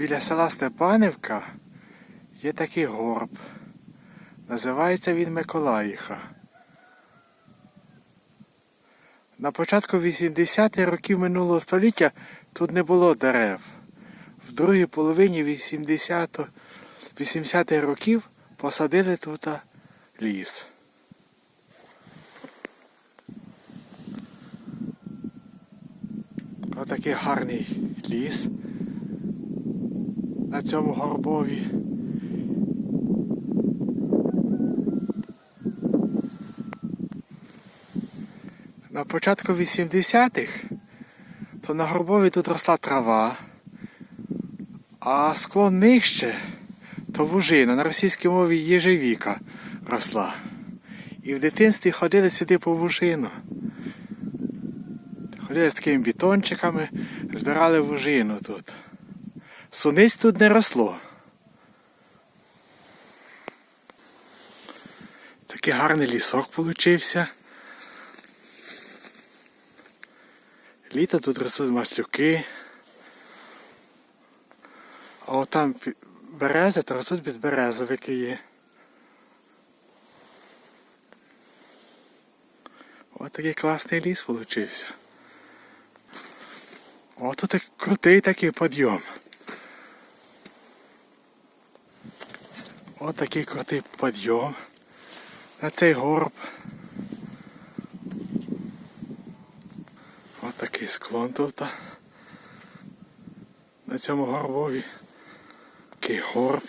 Біля села Степанівка є такий горб. Називається він Миколаїха. На початку 80-х років минулого століття тут не було дерев. В другій половині 80 80-х років посадили тут ліс. Отакий гарний ліс на цьому горбові. На початку 80-х то на горбові тут росла трава, а склон нижче то вужина, на російській мові єжевіка росла. І в дитинстві ходили сюди по вужину. Ходили з такими бітончиками, збирали вужину тут. Суниць тут не росло. Такий гарний лісок получився. Літо тут ростуть маслюки. А от там берези, то ростуть підберезовики є. Ось такий класний ліс получився. О, тут крутий такий підйом. Ось такий крутий підйом на цей горб. Ось такий склон тут. На цьому горбові. Такий горб.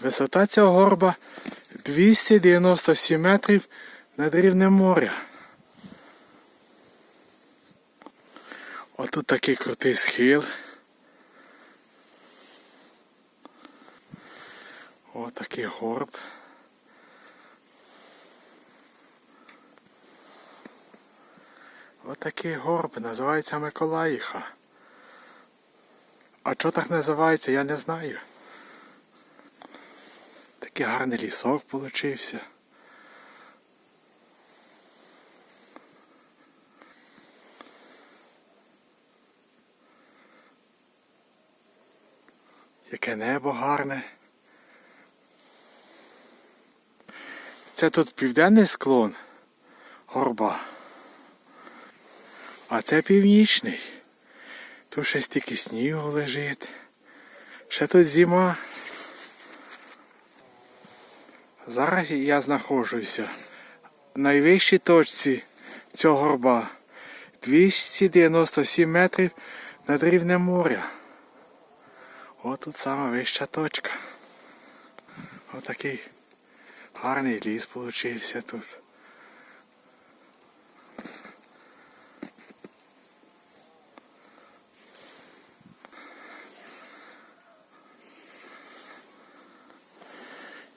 Висота цього горба 297 метрів над рівнем моря. Отут такий крутий схил. Ось такий горб. Ось такий горб називається Миколаїха. А що так називається, я не знаю. Такий гарний лісок получився. Яке небо гарне. Це тут південний склон горба. А це північний. Тут ще стільки снігу лежить. Ще тут зима. Зараз я знаходжуся в найвищій точці цього горба. 297 метрів над рівнем моря. О, тут сама вища точка. Отакий гарний ліс получився тут.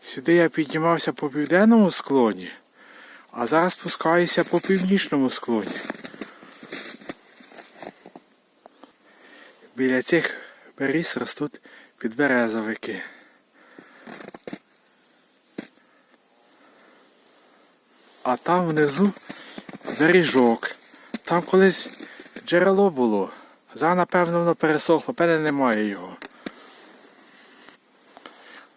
Сюди я піднімався по південному склоні, а зараз спускаюся по північному склоні. Біля цих беріз ростуть підберезовики. А там внизу бережок. Там колись джерело було. Зараз, напевно, воно пересохло, певне немає його.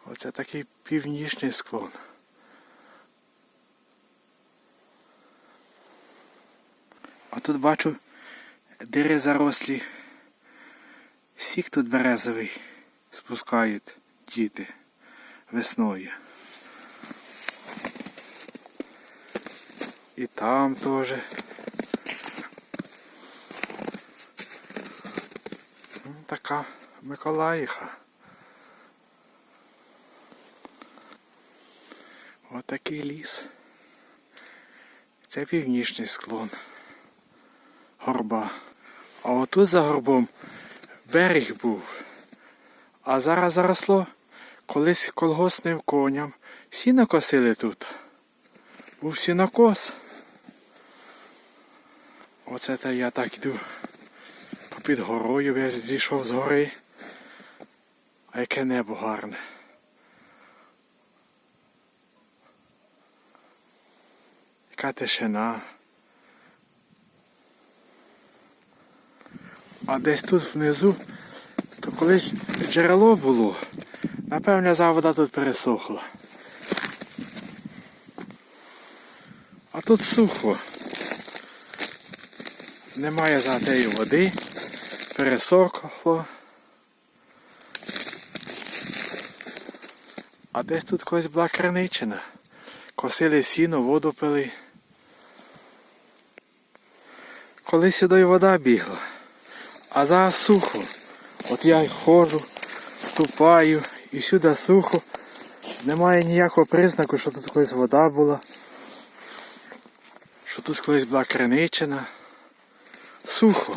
Оце такий північний склон. А тут бачу дири зарослі. Сік тут березовий спускають діти весною. І там теж. Ну, Така Миколаїха. Отакий ліс. Це північний склон. Горба. А отут за горбом берег був. А зараз заросло колись колгоспним коням. Сіно косили тут. Був сінокос. Оце та я так йду. Попід горою я зійшов з гори. А яке небо гарне. Яка тишина. А десь тут внизу то Колись джерело було, напевне, за вода тут пересохла. А тут сухо. Немає затеї води, пересохло. А десь тут колись була краничина. Косили сіно, воду пили. Колись сюди вода бігла, а зараз сухо. От я ходжу, ступаю і всюди сухо. Немає ніякого признаку, що тут колись вода була. Що тут колись була криничина. Сухо.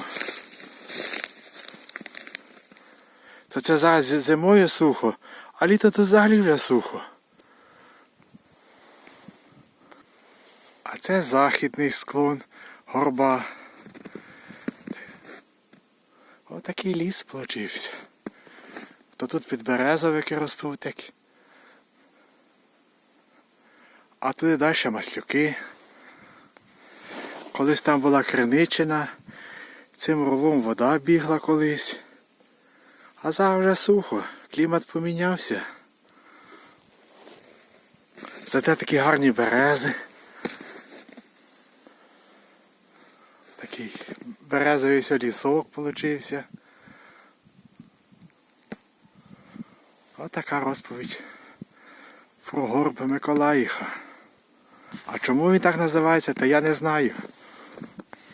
То це зараз зимою сухо, а літо тут взагалі вже сухо. А це західний склон, горба. Отакий ліс получився. То тут підберезовики ростуть так. А туди далі маслюки. Колись там була криничина, цим рулом вода бігла колись. А зараз вже сухо, клімат помінявся. Зате такі гарні берези. Такий березовий ось лісок получився. Отака розповідь про горби Миколаїха. А чому він так називається, то я не знаю.